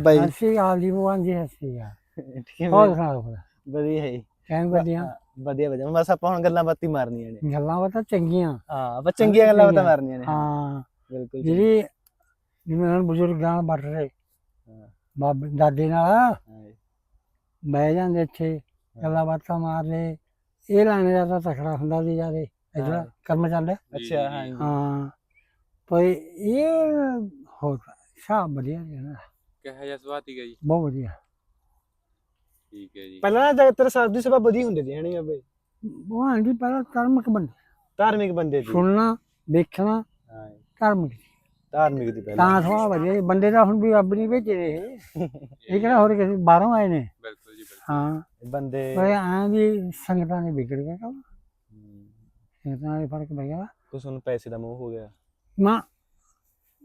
ਬਾਈ। ਅਸੀਂ ਆਲੀ ਭਗਵਾਨ ਜੀ ਅਸੀਂ ਆ। ਠੀਕ ਹੈ ਹੋਰ ਬਾਈ। ਸੁਣਾਓ ਫਿਰ? ਵਧੀਆ ਹੈ। ਜੀ। ਕਹਿਣ ਵਧੀਆ? ਵਧੀਆ ਵਧੀਆ। ਬਸ ਆਪਾਂ ਹੁਣ ਗੱਲਾਂ ਬਾਤੀ ਮਾਰਨੀਆਂ ਨੇ। ਗੱਲਾਂ ਬਾਤਾਂ ਚੰਗੀਆਂ। ਹਾਂ ਆਪਾਂ ਚੰਗੀਆਂ ਗੱਲਾਂ ਬਾਤਾਂ। ਮਾਰਨੀਆਂ ਨੇ। ਹਾਂ। ਬਿਲਕੁਲ ਜੀ। ਜਿਹੜੀ ਜਿਵੇਂ ਹੁਣ ਬਜ਼ੁਰਗਾਂ ਬੜ ਰਹੇ। ਹਾਂ, ਬਾਬੇ ਦਾਦੇ ਨਾਲ। ਜੀ। ਬਹਿ ਜਾਂਦੇ ਇੱਥੇ ਗੱਲਾਂ ਬਾਤਾਂ ਮਾਰਦੇ ਇਹ ਲਾਣੇ ਦਾ ਤਾਂ ਤਖੜਾ ਹੁੰਦਾ ਸੀ ਜਿਆਦੇ ਇਧਰ। ਕਰਮ ਚੱਲਦਾ ਅੱਛਾ ਹਾਂ ਜੀ। ਹਾਂ। ਪਰ ਇਹ ਹੋਰ ਸਾਬ ਵਧੀਆ ਹੈ ਨਾ। ਕਿਹੋ ਜਿਹਾ ਸੁਭਾਅ ਸੀਗਾ ਜੀ? ਬਹੁਤ ਵਧੀਆ। ਠੀਕ ਹੈ ਜੀ। ਪਹਿਲਾਂ ਨਾ ਜ਼ਿਆਦਾਤਰ ਸਾਧੂ ਸਭਾ ਵਧੀਆ ਹੁੰਦੇ ਸੀ ਹਣੀ ਬਾਬੇ? ਭਗਵਾਨ ਜੀ ਪਹਿਲਾਂ ਧਾਰਮਿਕ ਬੰਦੇ। ਧਾਰਮਿਕ ਬੰਦੇ ਸੀ। ਸੁਣਨਾ ਦੇਖਣਾ ਹਾਂ ਜੀ। ਧਾਰਮਿਕ ਧਾਰਮਿਕ ਦੀ ਪਹਿਲਾਂ। ਤਾਂ ਸੁਭਾਅ ਵਧੀਆ ਸੀ। ਬੰਦੇ ਤਾਂ ਹੁਣ ਵੀ ਰੱਬ ਨਹੀਂ ਭੇਜੇ ਰਹੇ ਇਹ। ਕਿਹੜਾ ਹੋਰ ਕਿਸੇ ਬਾਹਰੋਂ ਆਏ ਨੇ? ਬਿਲਕੁਲ ਜੀ ਬਿਲਕੁਲ। ਹਾਂ। ਬੰਦੇ ਪਰ ਆਂ ਵੀ ਸੰਗਤਾਂ ਨੇ ਵਿਗੜ ਗਿਆ ਕੰਮ। ਸੰਗਤਾਂ ਦੇ ਫ਼ਰਕ ਪੈ ਗਿਆ। ਕੁਛ ਹੁਣ ਪੈਸੇ ਦਾ ਮੋਹ ਹੋ ਗਿਆ। ਨਾ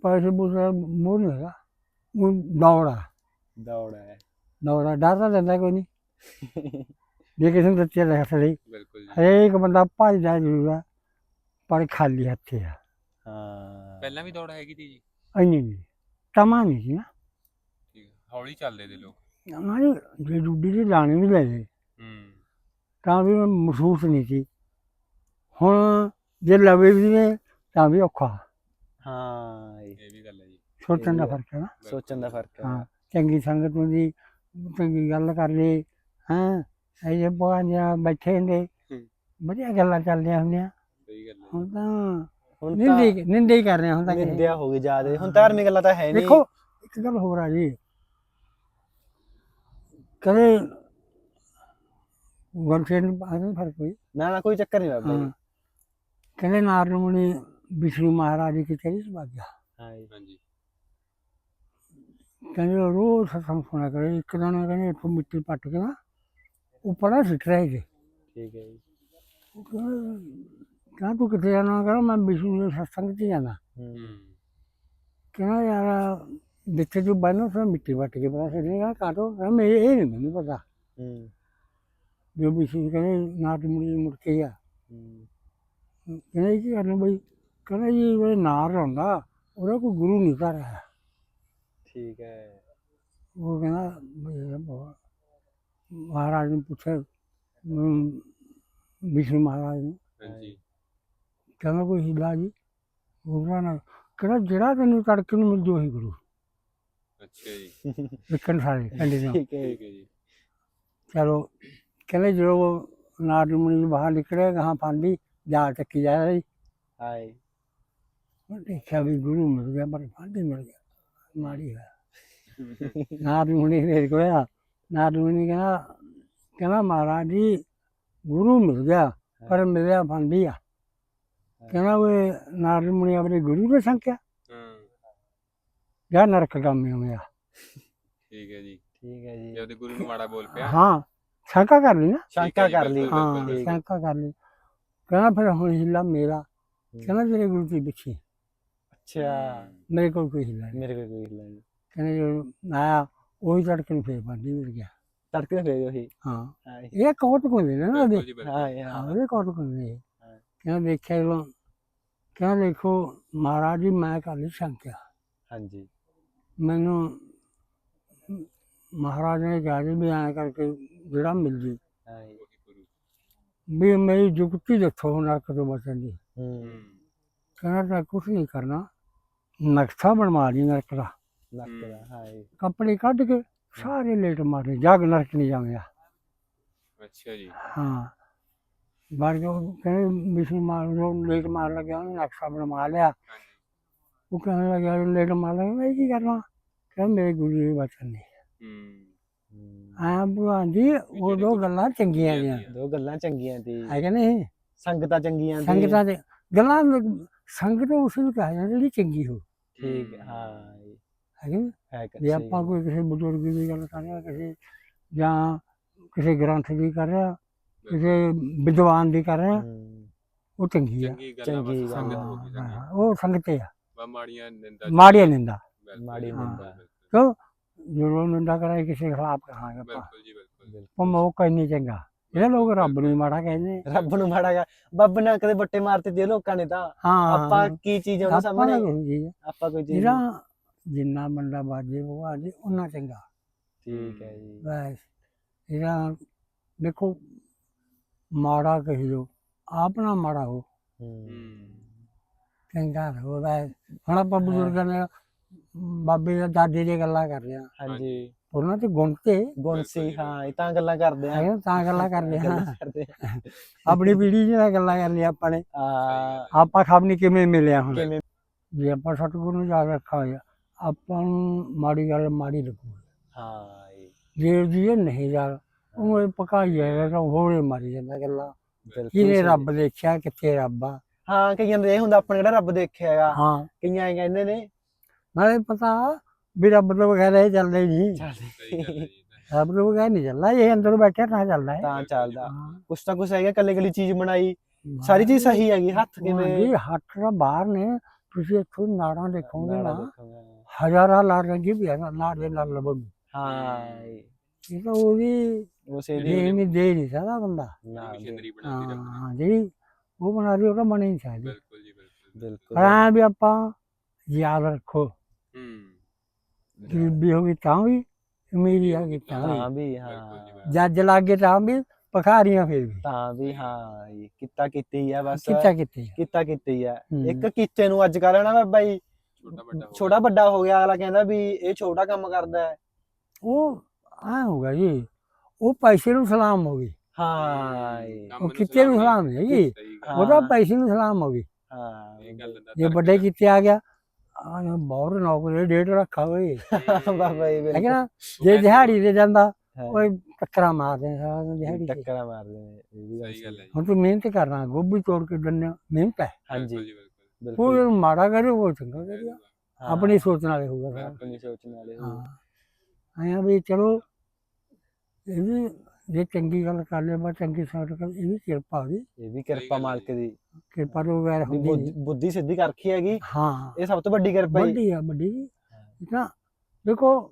ਪੈਸੇ ਬੂਸੇ ਮੋਹ ਨਹੀਂ ਹੈਗਾ। ਦੌੜਾ ਦੌੜ ਹੈ ਦੌੜਾ ਡਰ ਤਾਂ ਦਿੰਦਾ ਕੋਈ ਨਹੀਂ ਜੇ ਕਿਸੇ ਨੂੰ ਦੱਸਿਆ ਲੈ ਸੜੀ ਬਿਲਕੁਲ ਜੀ। ਹਰੇਕ ਬੰਦਾ ਭੱਜਦਾ ਜ਼ਰੂਰ ਆ ਪਰ ਖਾਲੀ ਹੱਥੇ ਆ। ਹਾਂ। ਪਹਿਲਾਂ ਵੀ ਦੌੜ ਹੈਗੀ ਤੀ ਜੀ? ਇੰਨੀ ਨਹੀਂ ਤਮਾ ਨਹੀਂ ਸੀ ਨਾ। ਠੀਕ ਹੈ ਹੌਲੀ ਚੱਲਦੇ ਤੇ ਲੋਕ। ਨਾ ਜੀ, ਜੇ ਡੂਡੀ ਦੇ ਦਾਣੇ ਵੀ ਲੈ ਗਏ ਹੂੰ। ਤਾਂ ਵੀ ਮਹਿਸੂਸ ਨਹੀਂ ਸੀ। ਹੁਣ ਜੇ ਲਵੇ ਵੀ ਨੇ ਤਾਂ ਵੀ ਔਖਾ। ਹਾਂ ਜੀ। ਇਹ ਵੀ ਗੱਲ ਹੈ ਜੀ। ਸੋਚਣ ਦਾ ਫ਼ਰਕ ਹੈ ਨਾ। ਸੋਚਣ ਦਾ ਫ਼ਰਕ ਹੈ। ਹਾਂ ਚੰਗੀ ਸੰਗਤ ਹੁੰਦੀ ਚੰਗੀ ਗੱਲ ਕਰ ਲਈ ਹਾਂ ਇਹ ਜੇ ਬੈਠੇ ਹੂੰ। ਵਧੀਆ ਗੱਲਾਂ ਚੱਲਦੀਆਂ ਹੁੰਦੀਆਂ। ਸਹੀ ਗੱਲ ਹੈ ਹੁਣ ਤਾਂ ਹੁਣ ਤਾਂ ਨਿੰਦੇ ਨਿੰਦੇ ਹੀ ਕਰ ਰਹੇ ਹੁਣ ਤਾਂ। ਨਿੰਦਿਆ ਹੋ ਗਈ ਜਿਆਦੇ। ਹੁਣ ਧਾਰਮਿਕ ਗੱਲਾਂ ਤਾਂ ਹੈ ਨਹੀਂ। ਦੇਖੋ ਇੱਕ ਗੱਲ ਹੋਰ ਆ ਜੀ। ਕਦੇ ਗਲਸੇ ਨੂੰ ਬਾਹਰ ਫ਼ਰਕ ਹੋਈ ਨਾ ਨਾ ਕੋਈ ਚੱਕਰ ਨਹੀਂ ਬਾਬਾ ਕਹਿੰਦੇ ਨਾਰਨਮੁਨੀ ਵਿਸ਼ਨੂੰ ਮਹਾਰਾਜ ਦੀ ਕਿਤੇ ਸੁਭਾ ਗਿਆ ਹਾਂ ਜੀ ਹਾਂਜੀ। ਕਹਿੰਦੇ ਉਹ ਰੋਜ਼ ਸਤਸੰਗ ਸੁਣਾ ਕਰੇ ਇੱਕ ਦਿਨ ਕਹਿੰਦੇ ਇੱਥੋਂ ਮਿੱਟੀ ਪੱਟ ਕੇ ਨਾ ਉੱਪਰ ਸਿੱਟ ਰਹੇ ਸੀ ਠੀਕ ਹੈ ਜੀ। ਉਹ ਕਹਿੰਦਾ ਕਹਿੰਦਾ ਤੂੰ ਕਿੱਥੇ ਜਾਣਾ ਕਹਿੰਦਾ ਮੈਂ ਵਿਸ਼ਨੂੰ ਦੇ ਸਤਸੰਗ 'ਚ ਜਾਣਾ। ਹੂੰ। ਕਹਿੰਦਾ ਯਾਰ ਜਿੱਥੇ ਤੂੰ ਬੰਨੋ ਫਿਰ ਮਿੱਟੀ ਪੱਟ ਕੇ ਪਤਾ ਸਿੱਟੇਗਾ ਕਾਟੋ ਕਹਿੰਦਾ ਮੈਂ ਇਹ ਨਹੀਂ ਮੈਨੂੰ ਪਤਾ। ਹੂੰ। ਜੋ ਵਿਸ਼ਨੂੰ ਕਹਿੰਦੇ ਨਾਟ ਮੁੜੀ ਮੁੜ ਕੇ ਆ। ਹੂੰ। ਕਹਿੰਦਾ ਜੀ ਕੀ ਕਰਨਾ ਬਈ? ਕਹਿੰਦਾ ਜੀ ਉਹ ਨਾਰ ਹੁੰਦਾ ਉਹਦਾ ਕੋਈ ਗੁਰੂ ਨਹੀਂ ਕਰ ਰਿਹਾ ਠੀਕ ਹੈ। ਉਹ ਕਹਿੰਦਾ ਬਹੁਤ ਮਹਾਰਾਜ ਨੂੰ ਪੁੱਛਿਆ ਅਮ, ਵਿਸ਼ਨੂੰ ਮਹਾਰਾਜ ਨੂੰ? ਹਾਂਜੀ। ਕਹਿੰਦਾ ਕੋਈ ਹੀਲਾ ਜੀ ਗੁਰੂਆਂ ਨਾਲ? ਕਹਿੰਦਾ ਜਿਹੜਾ ਤੈਨੂੰ ਤੜਕੇ ਨੂੰ ਮਿਲ ਜੋ ਹੀ ਗੁਰੂ। ਅੱਛਾ ਜੀ। ਵਿਕਣ ਸਾਰੇ ਕੰਡੇ ਨੂੰ ਠੀਕ ਹੈ ਠੀਕ ਹੈ ਜੀ। ਚਲੋ ਕਹਿੰਦੇ ਜਦੋਂ ਨਾਟ ਮੁਨੀ ਨੂੰ ਬਾਹਰ ਨਿਕਲਿਆ ਗਾਹਾਂ ਪਾਂਦੀ ਜਾ ਚੱਕੀ ਜਾ ਰਹੀ। ਹਾਂ ਦੇਖਿਆ ਵੀ ਗੁਰੂ ਮਿਲ ਗਿਆ ਪਰ ਫਾਂਦੀ ਮਿਲ ਗਿਆ। ਮਾੜੀ ਹੈ ਨਾਟ ਮੁਨੀ ਨੇ ਕੋਇਆ ਨਾਟ ਮੁਨੀ ਕਹਿੰਦਾ ਕਹਿੰਦਾ ਮਹਾਰਾਜ ਜੀ ਗੁਰੂ ਮਿਲ ਗਿਆ ਪਰ ਮਿਲਿਆ ਫਾਂਦੀ ਆ। ਕਹਿੰਦਾ ਉਹ ਨਾਟ ਮੁਨੀ ਆਪਣੇ ਗੁਰੂ ਦੇ ਸੰਕਿਆ ਹਾਂ। ਜਾਂ ਨਰਕ ਗਾਮੀ ਹੋ ਗਿਆ ਠੀਕ ਹੈ ਜੀ। ਠੀਕ ਹੈ ਜੇ। ਜੀ ਉਹਦੇ ਗੁਰੂ ਨੂੰ ਮਾੜਾ ਬੋਲ ਪਿਆ। ਹਾਂ ਸ਼ੰਕਾ ਕਰ ਲਈ ਨਾ। ਸ਼ੰਕਾ ਕਰ ਲਈ। ਹੈ। ਸ਼ੰਕਾ ਕਰ ਲਈ। ਕਹਿੰਦਾ ਫਿਰ ਹੁਣ ਹਿੱਲਾ ਮੇਰਾ। ਕਹਿੰਦਾ ਤੇਰੇ ਗੁਰੂ ਦੀ ਪਿੱਛੇ ਅੱਛਾ। ਮੇਰੇ ਕੋਲ ਕੋਈ ਹਿੱਲਾ ਨਹੀਂ ਮੇਰੇ ਕੋਲ ਕੋਈ ਹਿੱਲਾ ਨਹੀਂ ਕਹਿੰਦੇ ਜਦੋਂ ਆਇਆ ਉਹੀ ਤੜਕੇ ਨੂੰ ਫੇਰ ਪਾਣੀ ਮਿਲ ਗਿਆ। ਤੜਕੇ ਫੇਰ ਉਹੀ। ਹਾਂ। ਇਹ ਕੋਟ ਕੋ ਨਾ ਬਿਲਕੁਲ ਹਾਂ ਹਾਂ। ਹਾਂ ਉਹਦੇ ਕੋਟ ਕੋ ਹਾਂ। ਕਹਿੰਦਾ ਦੇਖਿਆ ਜਦੋਂ ਕਹਿੰਦਾ ਦੇਖੋ ਮਹਾਰਾਜ ਜੀ ਮੈਂ ਕਰ ਲਈ ਸ਼ੰਕਿਆ ਹਾਂਜੀ। ਮੈਨੂੰ ਮਹਾਰਾਜ ਨੇ ਕਿਹਾ ਜੀ ਵੀ ਐਂ ਕਰਕੇ ਜਿਹੜਾ ਮਿਲ ਜੇ ਵੀ ਮੇਰੀ ਜੁਗਤੀ ਦੱਸੋ ਨਰਕ ਤੋਂ ਬਚਣ ਦੀ। ਹੂੰ। ਕਹਿੰਦਾ ਤਾਂ ਕੁਛ ਨਹੀਂ ਕਰਨਾ। ਨਕਸ਼ਾ ਬਣਵਾ ਲਈ ਨਰਕ ਦਾ। ਲੱਕ ਦਾ ਹਾਂ ਜੀ ਕੱਪੜੇ ਕੱਢ ਕੇ ਸਾਰੇ ਲੇਟ ਮਾਰੇ ਜਗ ਨਰਕ ਨਹੀਂ ਜਾਵੇਗਾ ਅੱਛਾ ਜੀ। ਹਾਂ। ਬਾਹਰ ਜੋ ਕਹਿੰਦੇ ਵਿਸ਼ਨੂੰ ਮਾਰ ਨੂੰ ਲੇਟ ਮਾਰ ਲੱਗਿਆ ਉਹਨੇ ਨਕਸ਼ਾ ਬਣਵਾ ਲਿਆ। ਹਾਂਜੀ। ਉਹ ਕਹਿਣ ਲੱਗਿਆ ਲੇਟ ਮਾਰ ਲਿਆ ਮੈਂ ਕੀ ਕਰਨਾ ਕਹਿੰਦਾ ਮੇਰੇ ਗੁਰੂ ਦੇ ਬਚਨ ਨੇ ਹੂੰ। ਹੂੰ। ਆਇਆ ਭਗਵਾਨ ਜੀ ਉਹ ਦੋ ਗੱਲਾਂ ਚੰਗੀਆਂ ਨੇ ਦੋ ਗੱਲਾਂ ਚੰਗੀਆਂ ਸੀ ਹੈ ਕਿ ਨਹੀਂ? ਸੰਗਤਾਂ ਚੰਗੀਆਂ ਸੰਗਤਾਂ ਦੇ ਗੱਲਾਂ ਸੰਗਤ ਉਸ ਨੂੰ ਕਹਾ ਜਾਂਦਾ ਜਿਹੜੀ ਚੰਗੀ ਹੋ ਠੀਕ ਹੈ, ਹਾਂ। ਜੀ। ਹੈ ਕਿ ਨਹੀਂ? ਹੈ ਕਿ ਜੇ ਆਪਾਂ ਕੋਈ ਕਿਸੇ ਬਜ਼ੁਰਗ ਦੀ ਗੱਲ ਕਰ ਰਿਹਾ ਕਿਸੇ ਜਾਂ ਕਿਸੇ ਗ੍ਰੰਥ ਦੀ ਕਰ ਰਿਹਾ ਕਿਸੇ ਵਿਦਵਾਨ ਦੀ ਕਰ ਰਿਹਾ ਹੂੰ ਉਹ ਚੰਗੀ ਆ। ਚੰਗੀ ਗੱਲ ਆ ਚੰਗੀ ਬਸ ਗੱਲ ਸੰਗਤ ਆ। ਹੋ ਗਈ ਸੰਗਤ ਹਾਂ, ਉਹ ਸੰਗਤੇ ਆ। ਬਾ ਮਾੜੀਆਂ ਨਿੰਦਾ ਮਾੜੀਆਂ ਨਿੰਦਾ। ਬਿਲਕੁਲ ਮਾੜੀ ਨਿੰਦਾ। ਬਿਲਕੁਲ, ਜਦੋਂ ਨਿੰਦਾ ਕਰਾਏ ਕਿਸੇ ਖਿਲਾਫ ਕਹਾਂਗੇ ਆਪਾਂ। ਬਿਲਕੁਲ ਜੀ ਬਿਲਕੁਲ ਉਹ ਮੌਕਾ ਹੀ ਨਹੀਂ ਚੰਗਾ। ਇਹ ਲੋਕ ਰੱਬ ਨੂੰ ਹੀ ਮਾੜਾ ਕਹਿੰਦੇ ਰੱਬ ਨੂੰ ਮਾੜਾ ਗਾ ਬੱਬ ਨਾਲ ਕਦੇ ਬੱਟੇ ਮਾਰਤੇ ਤੇ ਲੋਕਾਂ ਨੇ ਤਾਂ। ਹਾਂ। ਆਪਾਂ ਕੀ ਚੀਜ਼ ਉਹਨਾਂ ਆਪਾਂ ਸਾਹਮਣੇ? ਦਾ ਆ। ਆਪਾਂ ਕੋਈ ਚੀਜ਼ ਜਿਹੜਾ ਜਿੰਨਾ ਬੰਦਾ ਬਾਜੇ ਬਵਾ ਦੇ ਉਹਨਾਂ ਚੰਗਾ। ਠੀਕ ਹੈ ਜੀ। ਬਸ। ਇਹਦਾ ਦੇਖੋ ਮਾੜਾ ਕਹੀ ਲੋ ਆਪਣਾ ਮਾੜਾ ਹੋ। ਹੂੰ। ਚੰਗਾ ਹੋ ਬਸ। ਹੁਣ ਆਪਾਂ ਬਜ਼ੁਰਗਾਂ ਨੇ ਬਾਬੇ ਦਾ ਦਾਦੇ ਦੀ ਗੱਲਾਂ ਕਰ ਰਹੇ ਹਾਂ। ਹਾਂਜੀ। ਉਹਨਾਂ ਤੇ ਗੁਣ ਤੇ ਗੁਣ ਸੀ ਹਾਂ ਇਹ ਤਾਂ ਗੱਲਾਂ ਕਰਦੇ ਆ। ਤਾਂ ਗੱਲਾਂ ਕਰਦੇ ਹਾਂ ਆਪਣੀ ਪੀੜ੍ਹੀ ਜਿਹੀ ਗੱਲਾਂ ਕਰ ਲਈਆਂ ਆਪਾਂ ਨੇ। ਆ, ਆਪਾਂ ਖਾਬਨੀ ਕਿਵੇਂ ਮਿਲਿਆ ਹੁਣ? ਕਿਵੇਂ? ਜੇ ਆਪਾਂ ਸਤਿਗੁਰੂ ਨੂੰ ਯਾਦ ਰੱਖਾ ਹੋਇਆ ਆਪਾਂ ਨੂੰ ਮਾੜੀ ਗੱਲ ਮਾੜੀ ਲੱਗੂ ਹਾਂ ਜੀ, ਜੇ ਨਹੀਂ ਯਾਰ ਉਹ ਪਕਾਈ ਹੈ ਤਾਂ ਹੋਰੇ ਮਾਰੀ ਜਾਂਦਾ ਗੱਲਾਂ। ਕਿਹਨੇ। ਰੱਬ ਦੇਖਿਆ ਕਿੱਥੇ ਰੱਬ ਆ? ਹਾਂ ਕਈਆਂ ਦੇ ਇਹ ਹੁੰਦਾ ਆਪਣੇ ਕਿਹੜਾ ਰੱਬ ਦੇਖਿਆ ਹੈਗਾ ਹਾਂ। ਕਈਆਂ ਇਹ ਕਹਿੰਦੇ ਨੇ। ਨਾਲੇ ਪਤਾ ਵੀ ਰੱਬ ਤੋਂ ਬਗੈਰ ਇਹ ਚੱਲਦਾ ਹੀ ਨਹੀਂ। ਸਹੀ ਗੱਲ ਹੈ ਜੀ ਰੱਬ ਤੋਂ ਬਗੈਰ ਨਹੀਂ ਚੱਲਦਾ ਇਹ ਅੰਦਰ ਬੈਠਿਆ ਤਾਂ ਚੱਲਦਾ ਹੈ। ਤਾਂ ਚੱਲਦਾ। ਹਾਂ। ਕੁਛ ਤਾਂ ਕੁਛ ਹੈਗਾ ਕੱਲੇ ਕੱਲੀ ਚੀਜ਼ ਬਣਾਈ। ਸਾਰੀ ਚੀਜ਼ ਸਹੀ ਹੈਗੀ ਹੱਥ ਹਾਂ ਕਿਵੇਂ ਜੀ ਹੱਥ ਦਾ ਬਾਹਰ ਨੇ ਤੁਸੀਂ ਇੱਥੋਂ ਨਾੜਾਂ ਦੇਖੋਗੇ ਨਾੜਾ ਨਾ। ਹਜ਼ਾਰਾਂ ਲਾੜ ਰੰਗੀ ਵੀ ਹੈ ਨਾੜ ਦੇ ਨਾਲ ਲਬੋਗੀ ਹਾਂ। ਜੀ, ਇਹ ਤਾਂ ਉਹਦੀ ਉਸੇ ਦੀ ਦੇ ਨਹੀਂ ਦੇ ਨਹੀਂ ਸਕਦਾ ਬੰਦਾ। ਨਾ ਦੇ- ਮਸ਼ੀਨਰੀ ਬਣਾਉਂਦੀ ਰੱਬ ਨੇ ਹਾਂ ਜਿਹੜੀ ਉਹ ਬਣਾ ਰਹੀ ਉਹ ਤਾਂ ਬਣੀ ਨਹੀਂ ਸਕਦੀ। ਬਿਲਕੁਲ ਜੀ ਬਿਲਕੁਲ ਬਿਲਕੁਲ। ਐਂ ਵੀ ਆਪਾਂ ਯਾਦ ਰੱਖੋ। ਹੂੰ। ਗਰੀਬੀ ਹੋ ਗਈ ਤਾਂ ਵੀ ਅਮੀਰੀ ਆ ਗਈ ਤਾਂ ਹਾਂ ਵੀ ਹਾਂ। ਜੱਜ ਲੱਗੇ ਤਾਂ ਵੀ ਪਖਾਰੀਆਂ ਫੇਰ ਵੀ। ਤਾਂ ਵੀ ਹਾਂ ਜੀ, ਕੀਤਾ ਕੀਤੀ ਆ ਬਸ। ਕਿੱਥੇ ਕਿੱਥੇ ਕੀਤਾ ਕੀਤੀ ਆ। ਹੂੰ। ਇੱਕ ਕੀਤੇ ਨੂੰ ਅੱਜ ਕੱਲ੍ਹ ਨਾ ਜੀ ਛੋਟਾ ਵੱਡਾ ਹੋ ਛੋਟਾ ਵੱਡਾ ਹੋ ਗਿਆ ਅਗਲਾ ਕਹਿੰਦਾ ਵੀ ਇਹ ਛੋਟਾ ਕੰਮ ਕਰਦਾ ਹੈ। ਉਹ ਆ ਹੋਗਾ ਜੀ ਉਹ ਪੈਸੇ ਨੂੰ ਸਲਾਮ ਹੋ ਗਈ। ਹਾਂ ਕੰਮ ਉਹ ਕਿੱਤੇ ਨੂੰ ਸਲਾਮ ਹੈ ਜੀ ਸਹੀ। ਗੱਲ ਉਹਦਾ ਪੈਸੇ ਨੂੰ ਸਲਾਮ ਹੋ ਗਈ। ਹਾਂ। ਇਹ ਗੱਲ ਦਾ ਜੇ ਤਰਕ ਵੱਡੇ ਹੈ। ਕਿੱਤੇ ਆ ਗਿਆ ਬਹੁਤ ਨੌਕਰੀ ਡੇਢ ਰੱਖਾ ਹੋਏ ਬਾਬਾ ਜੀ ਹੈ ਬਿਲਕੁਲ। ਨਾ? ਜੇ ਦਿਹਾੜੀ ਤੇ ਜਾਂਦਾ ਹਾਂ। ਓਏ ਟੱਕਰਾਂ ਮਾਰਦੇ ਸਾਰਾ ਦਿਨ ਦਿਹਾੜੀ ਤੇ। ਟੱਕਰਾਂ ਮਾਰਦੇ ਨੇ ਇਹ ਵੀ ਗੱਲ ਸਹੀ ਗੱਲ ਹੈ ਜੀ। ਹੁਣ ਤੂੰ ਮਿਹਨਤ ਕਰਨਾ ਗੋਭੀ ਤੋੜ ਕੇ ਦਿੰਦੇ ਮਿਹਨਤ ਹੈ। ਹਾਂਜੀ। ਬਿਲਕੁਲ ਜੀ, ਬਿਲਕੁਲ। ਉਹ ਬਿਲਕੁਲ। ਮਾੜਾ ਕਰੇ ਉਹ ਚੰਗਾ ਕਰੇ। ਹਾਂ, ਆਪਣੀ ਸੋਚਣ ਵਾਲੇ ਹੋਊਗਾ ਸਾਰਾ। ਆਪਣੀ ਸੋਚਣ ਵਾਲੇ ਹੋ। ਹਾਂ ਆਇਆ ਵੀ ਚਲੋ ਇਹ ਵੀ ਜੇ ਚੰਗੀ ਗੱਲ ਕਰ ਲਿਆ ਬਾ ਚੰਗੀ ਸੋਚ ਕਰ ਇਹ ਵੀ ਕਿਰਪਾ ਦੀ ਇਹ ਵੀ ਕਿਰਪਾ ਗੱਲ ਹੈ ਮਾਲਕ ਦੀ। ਕਿਰਪਾ ਤੋਂ ਬਗੈਰ ਵੀ ਹੁੰਦੀ ਬੁੱਧ- ਨਹੀਂ। ਬੁੱਧੀ ਸਿੱਧੀ ਕਰ ਰੱਖੀ ਹੈਗੀ। ਹਾਂ। ਇਹ ਸਭ ਤੋਂ ਵੱਡੀ ਕਿਰਪਾ ਹੀ। ਵੱਡੀ ਆ ਵੱਡੀ। ਜੀ ਇਤਨਾ ਦੇਖੋ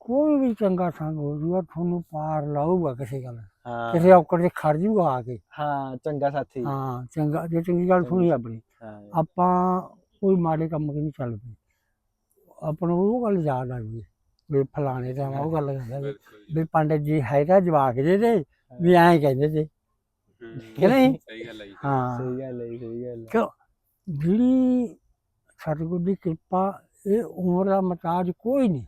ਕੋਈ ਵੀ ਚੰਗਾ ਸੰਗ ਹੋ ਜੂਗਾ ਤੁਹਾਨੂੰ ਪਾਰ ਲਾਊਗਾ ਕਿਸੇ ਗੱਲ ਹਾਂ। ਕਿਸੇ ਔਕੜ ਦੇ ਖੜ ਜੂਗਾ ਆ ਕੇ। ਹਾਂ ਚੰਗਾ ਸਾਥੀ। ਹਾਂ ਚੰਗਾ। ਜੇ ਚੰਗੀ ਗੱਲ ਸੁਣੀ ਆਪਣੀ। ਹਾਂ। ਆਪਾਂ ਕੋਈ ਮਾੜੇ ਕੰਮ ਕਿ ਨਹੀਂ ਚੱਲ ਪਏ ਆਪਾਂ ਨੂੰ ਉਹ ਗੱਲ ਯਾਦ ਆ ਗਈ। ਵੀ ਫਲਾਣੇ ਦਾ ਉਹ ਗੱਲ ਕਰਦਾ ਬਿਲਕੁਲ ਜੀ ਵੀ ਪੰਡਤ ਜੀ ਹੈ ਤਾਂ ਜਵਾਕ ਜੇ ਤੇ ਵੀ ਐਂ ਕਹਿੰਦੇ ਹੂੰ, ਕਿ ਨਹੀਂ? ਸਹੀ ਗੱਲ ਹੈ ਜੀ। ਹਾਂ। ਸਹੀ ਗੱਲ ਹੈ ਜੀ, ਸਹੀ ਗੱਲ ਹੈ ਕਿਉਂ? ਜਿਹੜੀ ਸਤਿਗੁਰ ਦੀ ਕਿਰਪਾ ਇਹ ਉਮਰ ਦਾ ਮਤਾਜ ਕੋਈ ਨਹੀਂ।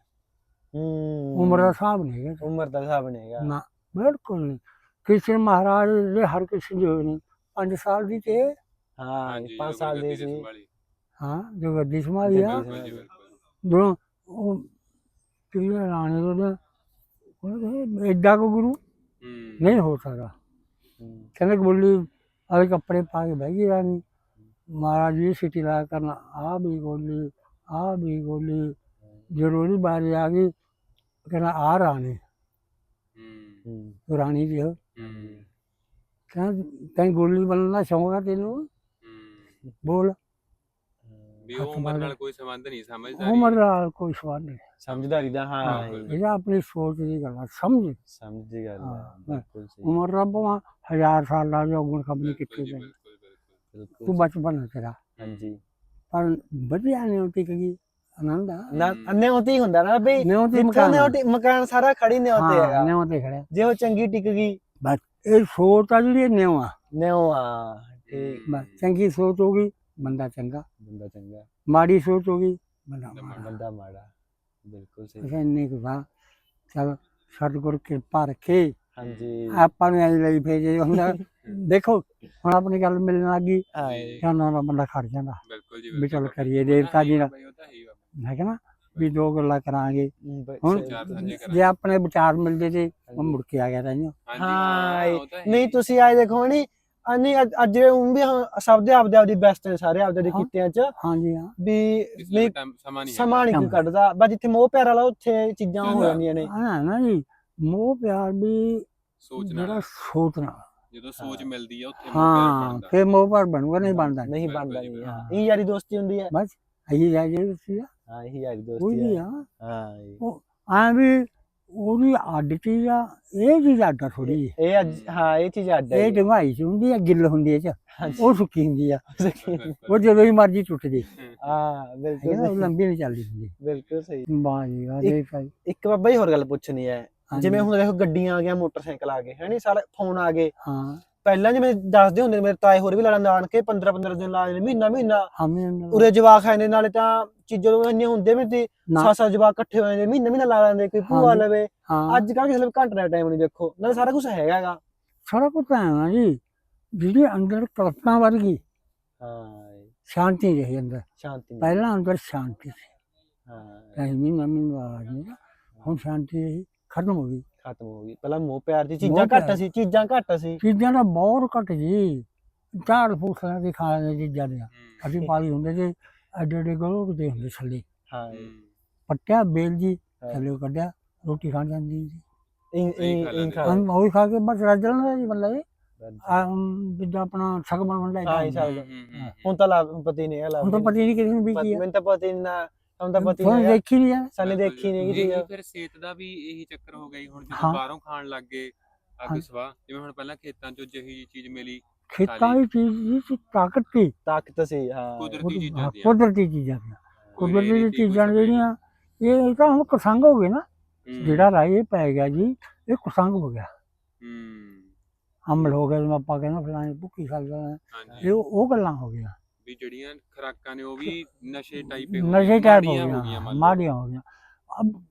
ਹੂੰ। ਉਮਰ ਦਾ ਹਿਸਾਬ ਨਹੀਂ ਹੈਗਾ। ਉਮਰ ਦਾ ਹਿਸਾਬ ਨਹੀਂ ਹੈਗਾ। ਨਾ ਬਿਲਕੁਲ ਨਹੀਂ। ਕ੍ਰਿਸ਼ਨ ਮਹਾਰਾਜ ਦੇ ਹਰ ਕਿਸੇ ਦੇ ਹੋਏ ਨੇ 5 ਸਾਲ ਦੀ ਤੇ ਹਾਂ ਹਾਂਜੀ 5 ਜੋ ਸਾਲ ਦੇ ਸੀ। ਸੰਭਾਲੀ। ਹਾਂ ਜੋ ਗੱਦੀ ਸੰਭਾਲੀ ਆ। ਬਿਲਕੁਲ ਜੀ ਬਿਲਕੁਲ ਜਦੋਂ ਉਹ ਕਿਲੇ ਰਾਣੇ ਉਹਦਾ? ਉਹ ਐਡਾ ਕੋ ਗੁਰੂ? ਹੂੰ। ਨਹੀਂ ਹੋ ਸਕਦਾ। ਕਹਿੰਦੇ ਬੋਲੀ ਆਲੇ ਕੱਪੜੇ ਪਾ ਕੇ ਬਹਿ ਗਈ ਰਾਣੀ। ਮਹਾਰਾਜ ਜੀ ਸਿੱਟੀ ਲਾ ਕਰਨਾ ਆ ਵੀ ਗੋਲੀ ਆ ਵੀ ਗੋਲੀ। ਜ਼ਰੂਰੀ ਬਾਰੀ ਆ ਗਈ ਕਹਿੰਦਾ ਆ ਰਾਣੀ। ਹੂੰ। ਰਾਣੀ। ਹੂੰ। ਕਹਿੰਦਾ ਤੈਨੂੰ ਗੋਲੀ ਬਣਨ ਦਾ ਸ਼ੌਂਕ ਆ ਤੈਨੂੰ? ਹੂੰ। ਬੋਲ। ਵੀ ਉਹ ਉਮਰ ਨਾਲ ਕੋਈ ਸੰਬੰਧ ਨਹੀਂ ਸਮਝਦਾ ਉਮਰ ਨਾਲ ਕੋਈ ਸਵਾਲ ਨਹੀਂ। ਸਮਝਦਾਰੀ ਦਾ ਹਾਂ ਹਾਂ, ਇਹਦਾ ਆਪਣੀ ਸੋਚ ਦੀ ਗੱਲ ਆ ਸਮਝ। ਸਮਝ ਦੀ ਗੱਲ ਹੈ ਹਾਂ, ਬਿਲਕੁਲ ਸਹੀ। ਉਮਰ ਦਾ ਭਾਵੇਂ ਹਜ਼ਾਰ ਸਾਲ ਦਾ ਜੋ ਗੁਣ ਖਬਰ ਬਿਲਕੁਲ ਕਿੱਥੇ ਬਿਲਕੁਲ ਬਿਲਕੁਲ। ਬਿਲਕੁਲ ਤੂੰ ਬਚਪਨ ਹੈ ਤੇਰਾ। ਹਾਂਜੀ। ਪਰ ਵਧੀਆ ਨੇ ਉਤੀ ਕਗੀ ਆਨੰਦ ਆ। ਨਾ ਨਿਉਤੀ ਹੁੰਦਾ ਨਾ ਬਈ ਜਿੱਥੇ ਮਕਾਨ ਨਿਉਤੀ ਮਕਾਨ ਸਾਰਾ ਖੜੀ ਨਿਉਤੇ ਹਾਂ ਹੈਗਾ। ਨਿਉ ਤੇ ਖੜਿਆ ਜੇ ਉਹ ਚੰਗੀ ਟਿਕ ਗਈ। ਇਹ ਸੋਚ ਆ ਜਿਹੜੀ ਨਿਉ ਆ। ਨਿਉ ਆ ਠੀਕ। ਬਸ ਚੰਗੀ ਸੋਚ ਹੋ ਗਈ ਬੰਦਾ ਚੰਗਾ। ਬੰਦਾ ਚੰਗਾ। ਮਾੜੀ ਸੋਚ ਹੋ ਗਈ ਬੰਦਾ ਬੰਦਾ ਮਾੜਾ। ਬੰਦਾ ਮਾੜਾ। ਬਿਲਕੁਲ ਸਹੀ। ਅਸਾਂ ਇੰਨੇ ਕੁ ਵਾ ਚਲ ਸਤਿਗੁਰ ਕਿਰਪਾ ਰੱਖੇ। ਹਾਂਜੀ। ਆਪਾਂ ਨੂੰ ਐਂ ਲਈ ਭੇਜੇ ਹੁੰਦਾ। ਦੇਖੋ ਹੁਣ ਆਪਣੀ ਗੱਲ ਮਿਲਣ ਲੱਗੀ ਹਾਂ ਕਹਿੰਦਾ ਨਾ ਬੰਦਾ ਖੜ ਜਾਂਦਾ। ਬਿਲਕੁਲ ਜੀ ਵੀ ਚਲੋ ਬਿਲਕੁਲ। ਕਰੀਏ ਦੇਵਤਾ ਜੀ ਨਾਲ ਬਈ ਉਹ ਤਾਂ ਹੈ ਹੀ ਆ। ਹੈ ਕਿ ਨਾ? ਵੀ ਦੋ ਗੱਲਾਂ ਕਰਾਂਗੇ। ਹੁਣ। ਜੇ ਆਪਣੇ ਵਿਚਾਰ ਮਿਲਦੇ ਤੇ ਉਹ ਮੁੜ ਕੇ ਆ ਗਿਆ ਤਾਂ ਹਾਂਜੀ, ਹਾਂ ਤਾਂ ਨਹੀਂ। ਤੁਸੀਂ ਆਏ ਦੇਖੋ ਨਹੀਂ ਨਹੀਂ ਅੱਜ- ਅੱਜ ਉਹ ਵੀ ਹਾਂ, ਸਭ ਦੇ ਆਪਦੇ ਆਪਦੀ ਬੈਸਟ ਨੇ ਸਾਰੇ ਆਪਦੇ ਦੇ ਹਾਂ। ਕੀਤਿਆਂ ਚ। ਹਾਂਜੀ ਹਾਂ। ਵੀ ਨਹੀਂ ਟਾਈਮ ਸਮਾਂ ਨਹੀਂ ਸਮਾਂ ਨਹੀਂ ਕੋਈ ਸਮਾਂ। ਕੱਢਦਾ। ਬਸ ਜਿੱਥੇ ਮੋਹ ਪਿਆਰ ਵਾਲਾ ਉੱਥੇ ਚੀਜ਼ਾਂ ਹੋ ਚੰਗਾ। ਜਾਂਦੀਆਂ ਨੇ। ਹਾਂ ਨਾ ਜੀ। ਮੋਹ ਪਿਆਰ ਵੀ ਸੋਚਣਾ ਜਿਹੜਾ ਸੋਚਣਾ ਜਦੋਂ ਸੋਚ ਹਾਂ। ਮਿਲਦੀ ਆ ਉੱਥੇ ਹਾਂ ਫਿਰ ਮੋਹ ਪਰ ਬਣੂਗਾ ਨਹੀਂ ਬਣਦਾ। ਨਹੀਂ ਬਿਲਕੁਲ ਬਣਦਾ ਜੀ, ਨਹੀਂ। ਹਾਂ। ਇਹ ਯਾਰੀ ਦੋਸਤੀ ਹੁੰਦੀ ਹੈ। ਅਹੀ ਜਾ ਜੇ ਸੀ ਹਾਂ ਇਹ ਯਾਰੀ ਕੋਈ ਦੋਸਤੀ ਹੈ ਆ। ਹਾਂ ਆ ਵੀ ਉਹਦੀ ਅੱਡ ਚੀਜ਼ ਆ ਇਹ ਚੀਜ਼ ਅੱਡ ਥੋੜੀ ਇਹ ਅੱਜ ਹਾਂ ਇਹ ਚੀਜ਼ ਅੱਡ ਹੈ ਇਹ ਚ ਹੁੰਦੀ ਆ ਗਿੱਲ ਹੁੰਦੀ ਆ ਇਹ ਚ। ਉਹ ਸੁੱਕੀ ਹੁੰਦੀ ਆ। ਜੀ। ਉਹ ਜਦੋਂ ਹੀ ਮਰਜ਼ੀ ਟੁੱਟ ਜੇ। ਹਾਂ ਹੈ ਬਿਲਕੁਲ ਉਹ ਸਹੀ, ਲੰਬੀ ਨਹੀਂ ਚੱਲਦੀ ਹੁੰਦੀ। ਬਿਲਕੁਲ ਸਹੀ। ਵਾਹ ਜੀ ਵਾਹ ਭਾਈ। ਇੱਕ ਬਾਬਾ ਜੀ ਹੋਰ ਗੱਲ ਪੁੱਛਣੀ ਹੈ। ਹਾਂਜੀ। ਜਿਵੇਂ ਹੁਣ ਦੇਖੋ ਗੱਡੀਆਂ ਆ ਗਈਆਂ ਮੋਟਰਸਾਈਕਲ ਆ ਗਏ ਹੈਨੀ ਸਾਰੇ ਫੋਨ ਆ ਗਏ। ਹਾਂ। ਪਹਿਲਾਂ ਜਿਵੇਂ ਦੱਸਦੇ ਹੁੰਦੇ ਨੇ ਮੇਰੇ ਤਾਏ ਹੋਰ ਵੀ ਲੜਨ ਨਾਨ ਕੇ 15 15 ਦਿਨ ਲਾ ਜਾਂਦੇ ਮਹੀਨਾ ਮਹੀਨਾ। ਹਮੇ ਉਰੇ ਜਵਾਕ ਆਏ ਨੇ ਨਾਲੇ ਤਾਂ ਚੀਜ਼ਾਂ ਤੋਂ ਇੰਨੇ ਹੁੰਦੇ ਵੀ ਤੇ ਨਾ। ਸੱਤ ਜਵਾਕ ਇਕੱਠੇ ਹੋ ਜਾਂਦੇ ਮਹੀਨਾ ਮਹੀਨਾ ਲਾ ਲੈਂਦੇ ਕੋਈ ਭੂਆ। ਲਵੇ। ਅੱਜ ਕੱਲ੍ਹ ਕਿਸੇ ਲਈ ਘੰਟੇ ਦਾ ਟਾਈਮ ਨਹੀਂ ਦੇਖੋ ਨਾਲੇ ਸਾਰਾ ਕੁਝ ਹੈਗਾ ਗਾ ਸਾਰਾ ਕੁਝ ਤਾਂ ਹੈ ਜੀ ਜਿਹੜੀ ਅੰਦਰ ਕਲਪਨਾ ਵੱਧ ਗਈ ਹਾਂ। ਸ਼ਾਂਤੀ ਰਹੀ ਅੰਦਰ। ਸ਼ਾਂਤੀ। ਪਹਿਲਾਂ ਅੰਦਰ ਸ਼ਾਂਤੀ ਸੀ। ਹਾਂ। ਕਹੀਂ ਆ ਗਈ ਹੁਣ ਸ਼ਾਂਤੀ ਰਹੀ ਖਤਮ ਹੋ ਗਈ। ਖਤਮ ਹੋ ਗਈ। ਪਹਿਲਾਂ ਮੋਹ ਪਿਆਰ ਦੀ ਚੀਜ਼ਾਂ ਮੋਹ ਘੱਟ। ਸੀ ਚੀਜ਼ਾਂ ਘੱਟ ਸੀ। ਚੀਜ਼ਾਂ ਦਾ ਬਹੁਤ ਘਟ ਜੀ। ਝਾੜ ਫੂਕ ਲਾ ਕੇ ਖਾ ਲੈਂਦੇ ਚੀਜ਼ਾਂ ਦੀਆਂ। ਅਸੀਂ ਪਾਲੀ ਹੁੰਦੇ ਤੇ ਐਡੇ ਐਡੇ ਗਲੋ ਕਿਤੇ ਹੁੰਦੇ ਥੱਲੇ। ਹਾਂ। ਪੱਟਿਆ ਬੇਲ ਜੀ ਹਾਂ। ਥੱਲੇ ਕੱਢਿਆ ਰੋਟੀ ਖਾਣ ਜਾਂਦੀ ਸੀ। ਇਨ ਸਹੀ ਗੱਲ ਹੈ ਜੀ। ਖਾ ਉਹ ਕੇ ਬਸ ਰੱਜ ਲੈਂਦਾ ਜੀ ਬੰਦਾ ਜੀ। ਆ ਜਿੱਦਾਂ ਆਪਣਾ ਸਗਮਨ ਬੰਦਾ ਹਾਂ, ਹੀ ਇਹ ਹੁਣ ਤਾਂ ਲਾ ਪਤੀ ਨਹੀਂ ਹੈ ਲਾ ਹੁਣ ਤਾਂ ਪਤਾ ਹੀ ਨਹੀਂ ਕਿਸੇ ਨੂੰ ਵੀ ਕੀ ਹੈ। ਮੈਨੂੰ ਤਾਂ ਪਤਾ ਨਾ ਤਾਂ ਪਤਾ ਹੀ ਹੁਣ। ਦੇਖੀ ਨਹੀਂ ਆ। ਸਾਨੇ ਦੇਖੀ ਨਹੀਂ ਕਿ ਇਹ ਫਿਰ ਸਿਹਤ ਦਾ ਵੀ ਇਹੀ ਚੱਕਰ ਹੋ ਗਿਆ ਜੀ ਹੁਣ ਹਾਂ। ਜਦੋਂ ਬਾਹਰੋਂ ਖਾਣ ਲੱਗ ਗਏ ਹਾਂ। ਅੱਗ ਸਵਾ ਜਿਵੇਂ ਹੁਣ ਪਹਿਲਾਂ ਖੇਤਾਂ 'ਚੋਂ ਜਿਹੀ ਚੀਜ਼ ਮਿਲੀ ਖੇਤਾਂ ਦੀ ਚੀਜ਼ ਦੀ ਸੀ ਤਾਕਤ ਸੀ। ਤਾਕਤ ਸੀ ਹਾਂ। ਕੁਦਰਤੀ ਚੀਜ਼ਾਂ ਹਾਂ, ਦੀਆਂ। ਕੁਦਰਤੀ ਚੀਜ਼ਾਂ ਦੀਆਂ। ਕੋਈ ਕੁਦਰਤੀ ਚੀਜ਼ਾਂ। ਜਿਹੜੀਆਂ ਇਹ ਤਾਂ ਹੁਣ ਕੁਸੰਗ ਹੋ ਗਏ ਨਾ। ਹੂੰ, ਜਿਹੜਾ ਰਾਏ ਪੈ ਗਿਆ ਜੀ ਇਹ ਕੁਸੰਗ ਹੋ ਗਿਆ। ਹੂੰ। ਅਮਲ ਹੋ ਗਿਆ ਜਿਵੇਂ ਆਪਾਂ ਕਹਿੰਦੇ ਫਲਾਣੇ ਭੁੱਖੀ ਖਾ ਗਿਆ ਹਾਂਜੀ। ਇਹ ਉਹ ਗੱਲਾਂ ਹੋ ਗਈਆਂ। ਵੀ ਜਿਹੜੀਆਂ ਖਰਾਕਾਂ ਨੇ ਉਹ ਵੀ ਨਸ਼ੇ ਟਾਈਪ ਹੋ ਨਸ਼ੇ ਟਾਈਪ ਹੋ ਮਾੜੀਆਂ ਗਈਆਂ। ਮਾੜੀਆਂ ਹੋ ਗਈਆਂ ਅਬ